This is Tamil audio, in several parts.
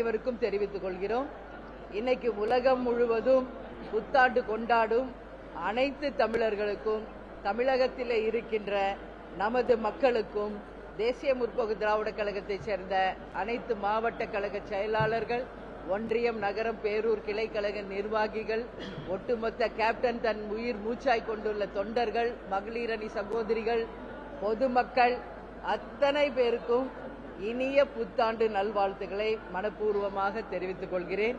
அனைவருக்கும் தெரிவித்துக் கொள்கிறோம். இன்னைக்கு உலகம் முழுவதும் புத்தாண்டு கொண்டாடும் அனைத்து தமிழர்களுக்கும் தமிழகத்தில் இருக்கின்ற நமது மக்களுக்கும் தேசிய முற்போக்கு திராவிட கழகத்தைச் சேர்ந்த அனைத்து மாவட்ட கழக செயலாளர்கள் ஒன்றியம் நகரம் பேரூர் கிளை கழக நிர்வாகிகள் ஒட்டுமொத்த கேப்டன் தன் உயிர் மூச்சாய் கொண்டுள்ள தொண்டர்கள் மகளிரணி சகோதரிகள் பொதுமக்கள் அத்தனை பேருக்கும் இனிய புத்தாண்டு நல்வாழ்த்துக்களை மனப்பூர்வமாக தெரிவித்துக் கொள்கிறேன்.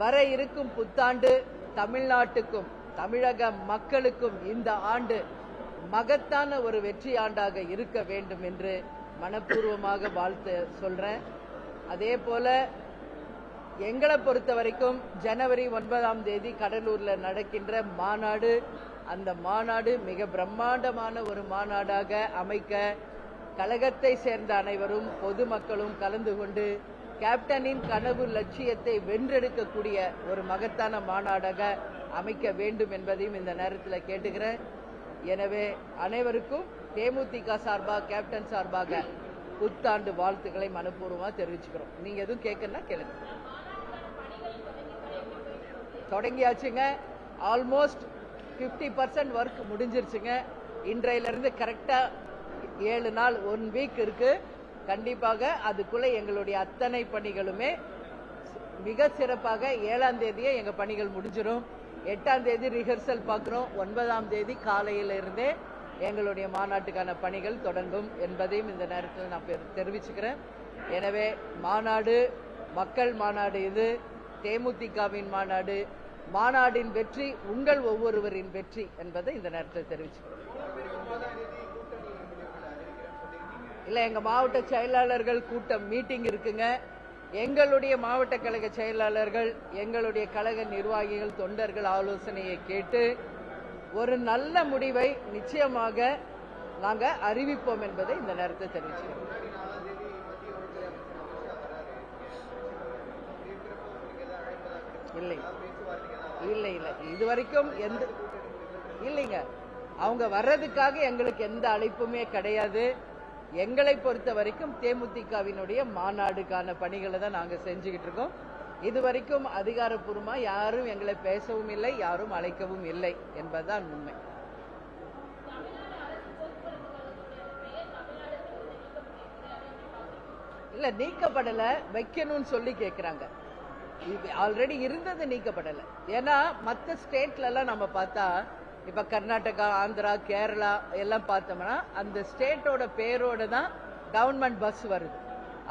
வர இருக்கும் புத்தாண்டு தமிழ்நாட்டுக்கும் தமிழக மக்களுக்கும் இந்த ஆண்டு மகத்தான ஒரு வெற்றி ஆண்டாக இருக்க வேண்டும் என்று மனப்பூர்வமாக வாழ்த்து சொல்றேன். அதே போல எங்களை பொறுத்த வரைக்கும் ஜனவரி ஒன்பதாம் தேதி கடலூர்ல நடக்கின்ற மாநாடு அந்த மாநாடு மிக பிரம்மாண்டமான ஒரு மாநாடாக அமைக்க கழகத்தை சேர்ந்த அனைவரும் பொதுமக்களும் கலந்து கொண்டு கேப்டனின் கனவு லட்சியத்தை வென்றெடுக்கக்கூடிய ஒரு மகத்தான மாநாடாக அமைக்க வேண்டும் என்பதையும் இந்த நேரத்தில் கேட்டுக்கிறேன். எனவே அனைவருக்கும் தேமுதிக சார்பாக கேப்டன் சார்பாக புத்தாண்டு வாழ்த்துக்களை மனப்பூர்வமாக தெரிவிச்சுக்கிறோம். நீங்க எதுவும் கேட்கணும்னா கேளுங்க. தொடங்கியாச்சுங்க. ஆல்மோஸ்ட் 50% பர்சன்ட் ஒர்க் முடிஞ்சிருச்சுங்க. இன்றையிலிருந்து கரெக்டா ஏழு நாள் ஒன் வீக் இருக்கு. கண்டிப்பாக அதுக்குள்ள எங்களுடைய அத்தனை பணிகளுமே மிக சிறப்பாக ஏழாம் தேதியே எங்க பணிகள் முடிஞ்சிடும் எட்டாம் தேதி ரிஹர்சல் பார்க்குறோம். ஒன்பதாம் தேதி காலையில இருந்தே எங்களுடைய மாநாட்டுக்கான பணிகள் தொடங்கும் என்பதையும் இந்த நேரத்தில் நான் தெரிவிச்சுக்கிறேன். எனவே மாநாடு மக்கள் மாநாடு இது தேமுதிகவின் மாநாடு மாநாடின் வெற்றி உங்கள் ஒவ்வொருவரின் வெற்றி என்பதை இந்த நேரத்தில் தெரிவிச்சுக்கிறேன். இல்லை எங்கள் மாவட்ட செயலாளர்கள் கூட்டம் மீட்டிங் இருக்குங்க. எங்களுடைய மாவட்ட கழக செயலாளர்கள் எங்களுடைய கழக நிர்வாகிகள் தொண்டர்கள் ஆலோசனையை கேட்டு ஒரு நல்ல முடிவை நிச்சயமாக நாங்கள் அறிவிப்போம் என்பதை இந்த நேரத்தை தெரிவிச்சுக்கிறோம். இல்லை. இல்லை இல்லை. இது வரைக்கும் எந்த இல்லைங்க. அவங்க வர்றதுக்காக எங்களுக்கு எந்த அழைப்புமே கிடையாது. எங்களை பொறுத்த வரைக்கும் தேமுதிகவினுடைய மாநாடுக்கான பணிகளை தான் நாங்க செஞ்சுக்கிட்டு இருக்கோம். இது வரைக்கும் அதிகாரப்பூர்வமா யாரும் எங்களை பேசவும் இல்லை யாரும் அழைக்கவும் இல்லை என்பதுதான் உண்மை. இல்ல நீக்கப்படல வைக்கணும்னு சொல்லி கேக்குறாங்க. ஆல்ரெடி இருந்தது நீக்கப்படல. ஏன்னா மத்த ஸ்டேட்ல எல்லாம் நம்ம பார்த்தா இப்ப கர்நாடகா ஆந்திரா கேரளா எல்லாம் பார்த்தோம்னா அந்த ஸ்டேட்டோட பேரோட தான் கவர்மெண்ட் பஸ் வருது.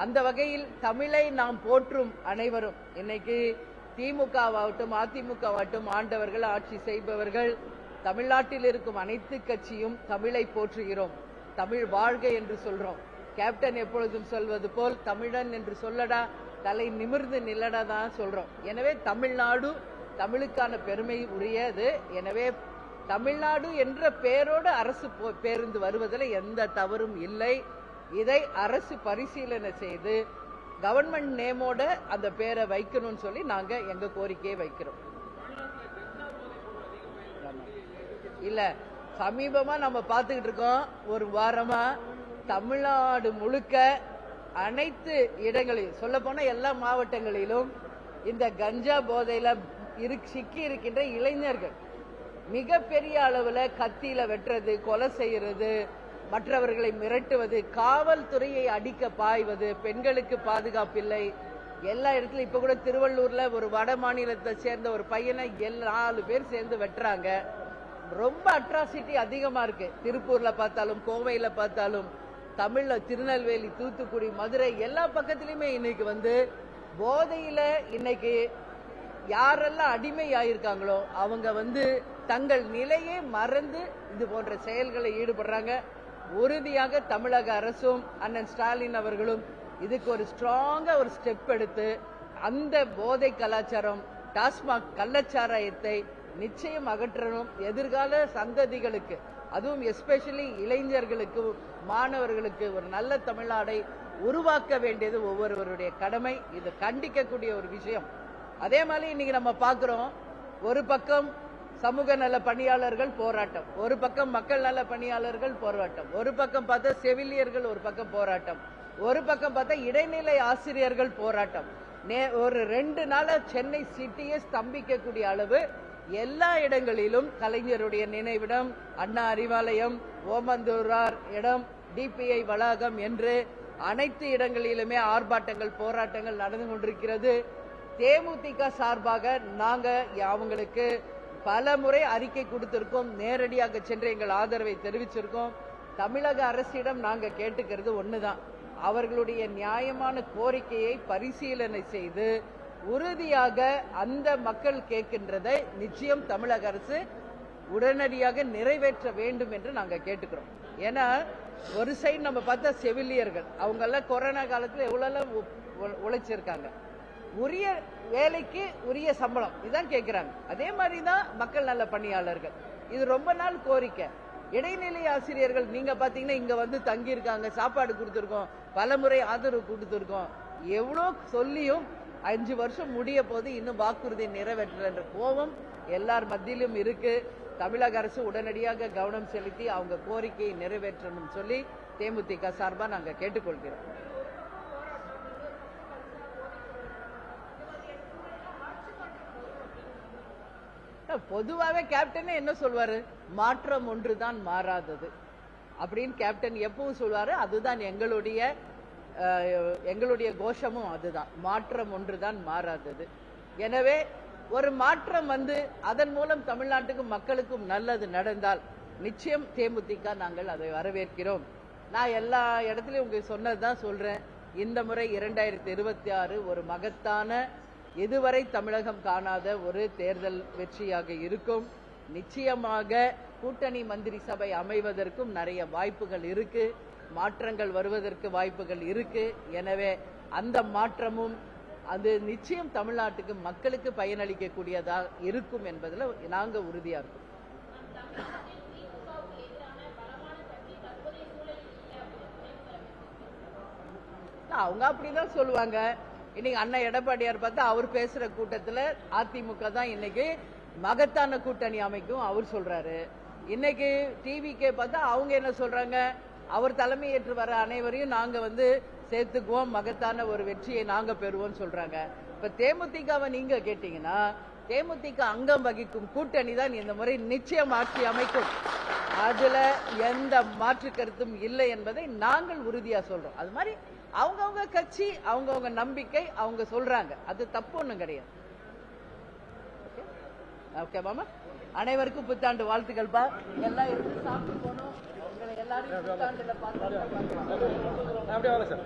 அந்த வகையில் தமிழை நாம் போற்றும் அனைவரும். இன்னைக்கு திமுகவாகட்டும் அதிமுகவாகட்டும் ஆண்டவர்கள் ஆட்சி செய்பவர்கள் தமிழ்நாட்டில் இருக்கும் அனைத்து கட்சியும் தமிழை போற்றுகிறோம். தமிழ் வாழ்க என்று சொல்றோம். கேப்டன் எப்பொழுதும் சொல்வது போல் தமிழன் என்று சொல்லடா தலை நிமிர்ந்து நில்லடா தான் சொல்றோம். எனவே தமிழ்நாடு தமிழுக்கான பெருமை உரியது. எனவே தமிழ்நாடு என்ற பெயரோடு அரசு போ- பேருந்து வருவதில் எந்த தவறும் இல்லை. இதை அரசு பரிசீலனை செய்து கவர்மெண்ட் நேமோட அந்த பேரை வைக்கணும்னு சொல்லி நாங்க எங்க கோரிக்கையை வைக்கிறோம். இல்லை இல்ல சமீபமா நம்ம பார்த்துக்கிட்டு இருக்கோம் ஒரு வாரமா தமிழ்நாடு முழுக்க அனைத்து இடங்களிலும் சொல்ல எல்லா மாவட்டங்களிலும் இந்த கஞ்சா போதையில இரு சிக்கி இருக்கின்ற இளைஞர்கள் மிகப்பெரிய அளவில் கத்தியில வெட்டுறது கொலை செய்யறது மற்றவர்களை மிரட்டுவது காவல்துறையை அடிக்க பாய்வது பெண்களுக்கு பாதுகாப்பில்லை எல்லா இடத்துலயும் இப்ப கூட திருவள்ளூர்ல ஒரு வட மாநிலத்தை சேர்ந்த ஒரு பையனை எல் நாலு பேர் சேர்ந்து வெட்டுறாங்க. ரொம்ப அட்ராசிட்டி அதிகமா இருக்கு. திருப்பூர்ல பார்த்தாலும் கோவையில பார்த்தாலும் தமிழ்ல திருநெல்வேலி தூத்துக்குடி மதுரை எல்லா பக்கத்துலயுமே இன்னைக்கு வந்து போதையில இன்னைக்கு யாரெல்லாம் அடிமை ஆயிருக்காங்களோ அவங்க வந்து தங்கள் நிலையை மறந்து இது போன்ற செயல்களை ஈடுபடுறாங்க. உறுதியாக தமிழக அரசும் அண்ணன் ஸ்டாலின் அவர்களும் இதுக்கு ஒரு ஸ்ட்ராங்கா ஒரு ஸ்டெப் எடுத்து அந்த போதை கலாச்சாரம் டாஸ்மாக் கள்ளச்சாராயத்தை நிச்சயம் அகற்றணும் எதிர்கால சந்ததிகளுக்கு. அதுவும் எஸ்பெஷலி இளைஞர்களுக்கு மாணவர்களுக்கு ஒரு நல்ல தமிழ்நாடை உருவாக்க வேண்டியது ஒவ்வொருவருடைய கடமை. இது கண்டிக்கக்கூடிய ஒரு விஷயம். அதே மாதிரி இன்னைக்கு நம்ம பார்க்கிறோம் ஒரு பக்கம் சமூக நல பணியாளர்கள் போராட்டம். ஒரு பக்கம் மக்கள் நல பணியாளர்கள் போராட்டம். ஒரு பக்கம் பார்த்தா செவிலியர்கள் ஒரு பக்கம் போராட்டம். ஒரு பக்கம் பார்த்தா இடைநிலை ஆசிரியர்கள் போராட்டம். நே- ஒரு ரெண்டு நாளா சென்னை சிட்டியே ஸ்தம்பிக்கக்கூடிய அளவு எல்லா இடங்களிலும் கலைஞருடைய நினைவிடம் அண்ணா அறிவாலயம் ஓமந்தூரார் இடம் டிபிஐ வளாகம் என்று அனைத்து இடங்களிலுமே ஆர்ப்பாட்டங்கள் போராட்டங்கள் நடந்து கொண்டிருக்கிறது. தேமுதிக சார்பாக நாங்க அவங்களுக்கு பல முறை அறிக்கை கொடுத்திருக்கோம். நேரடியாக சென்று எங்கள் ஆதரவை தெரிவிச்சிருக்கோம். தமிழக அரசிடம் நாங்கள் கேட்டுக்கிறது ஒண்ணுதான். அவர்களுடைய நியாயமான கோரிக்கையை பரிசீலனை செய்து உறுதியாக அந்த மக்கள் கேட்கின்றதை நிச்சயம் தமிழக அரசு உடனடியாக நிறைவேற்ற வேண்டும் என்று நாங்கள் கேட்டுக்கிறோம். ஏன்னா ஒரு சைடு நம்ம பார்த்தா செவிலியர்கள். அவங்க எல்லாம் கொரோனா காலத்தில் எவ்வளவு உழைச்சிருக்காங்க. உரிய வேலைக்கு உரிய சம்பளம். இதான் கேட்கிறாங்க அதே மாதிரி தான் மக்கள் நல பணியாளர்கள். இது ரொம்ப நாள் கோரிக்கை. இடைநிலை ஆசிரியர்கள் நீங்க பாத்தீங்கன்னா இங்க வந்து தங்கி இருக்காங்க சாப்பாடு கொடுத்துருக்கோம் பலமுறை ஆதரவு கொடுத்துருக்கோம். எவ்வளோ சொல்லியும் அஞ்சு வருஷம் முடிய போது இன்னும் வாக்குறுதி நிறைவேற்றல என்ற கோபம் எல்லார் மத்தியிலும் இருக்கு. தமிழக அரசு உடனடியாக கவனம் செலுத்தி அவங்க கோரிக்கையை நிறைவேற்றணும் சொல்லி தேமுதிக சார்பாக நாங்கள் கேட்டுக்கொள்கிறோம். பொதுவாகவே கேப்டனே என்ன சொல்வாரு? மாற்றம் ஒன்றுதான் மாறாதது. அப்படின்னு கேப்டன் எப்பவும் சொல்வாரு. அதுதான் எங்களுடைய எங்களுடைய கோஷமும் அதுதான். மாற்றம் ஒன்றுதான் மாறாதது. எனவே ஒரு மாற்றம் வந்து அதன் மூலம் தமிழ்நாட்டுக்கும் மக்களுக்கும் நல்லது நடந்தால் நிச்சயம் தேமுதிக நாங்கள் அதை வரவேற்கிறோம். நான் எல்லா இடத்துலயும் உங்களுக்கு சொன்னதுதான் சொல்றேன். இந்த முறை இரண்டாயிரத்தி இருபத்தி ஆறு ஒரு மகத்தான இதுவரை தமிழகம் காணாத ஒரு தேர்தல் வெற்றியாக இருக்கும். நிச்சயமாக கூட்டணி மந்திரி சபை அமைவதற்கும் நிறைய வாய்ப்புகள் இருக்கு. மாற்றங்கள் வருவதற்கு வாய்ப்புகள் இருக்கு. எனவே அந்த மாற்றமும் அது நிச்சயம் தமிழ்நாட்டுக்கு மக்களுக்கு பயனளிக்கக்கூடியதாக இருக்கும் என்பதில் நாங்கள் உறுதியாக இருக்கோம். அவங்க அப்படிதான் சொல்லுவாங்க. இன்னைக்கு அண்ணன் எடப்பாடியார் பார்த்தா அவர் பேசுற கூட்டத்துல அதிமுக தான் இன்னைக்கு மகத்தான கூட்டணி அமைக்கும் அவர் சொல்றாரு. இன்னைக்கு டிவிக்கே பார்த்தா அவங்க என்ன சொல்றாங்க? அவர் தலைமையேற்று வர அனைவரையும் நாங்க வந்து சேர்த்துக்குவோம். மகத்தான ஒரு வெற்றியை நாங்க பெறுவோம் சொல்றாங்க. இப்ப தேமுதிகவை நீங்க கேட்டீங்கன்னா தேமுதிக அங்கம் வகிக்கும் கூட்டணி தான் இந்த முறை நிச்சயம் ஆட்சி அமைக்கும். அதுல எந்த மாற்று கருத்தும் இல்லை என்பதை நாங்கள் உறுதியா சொல்றோம். அது மாதிரி அவங்கவுங்க கட்சி அவங்கவுங்க நம்பிக்கை அவங்க சொல்றாங்க. அது தப்பு ஒண்ணும் கிடையாது. ஓகே மாமா? அனைவருக்கும் புத்தாண்டு வாழ்த்துக்கள்ப்பா எல்லாம் இருந்து சாப்பிட்டு போனோம் உங்களை புத்தாண்டுல பார்த்து அப்படியே வாங்க சார்.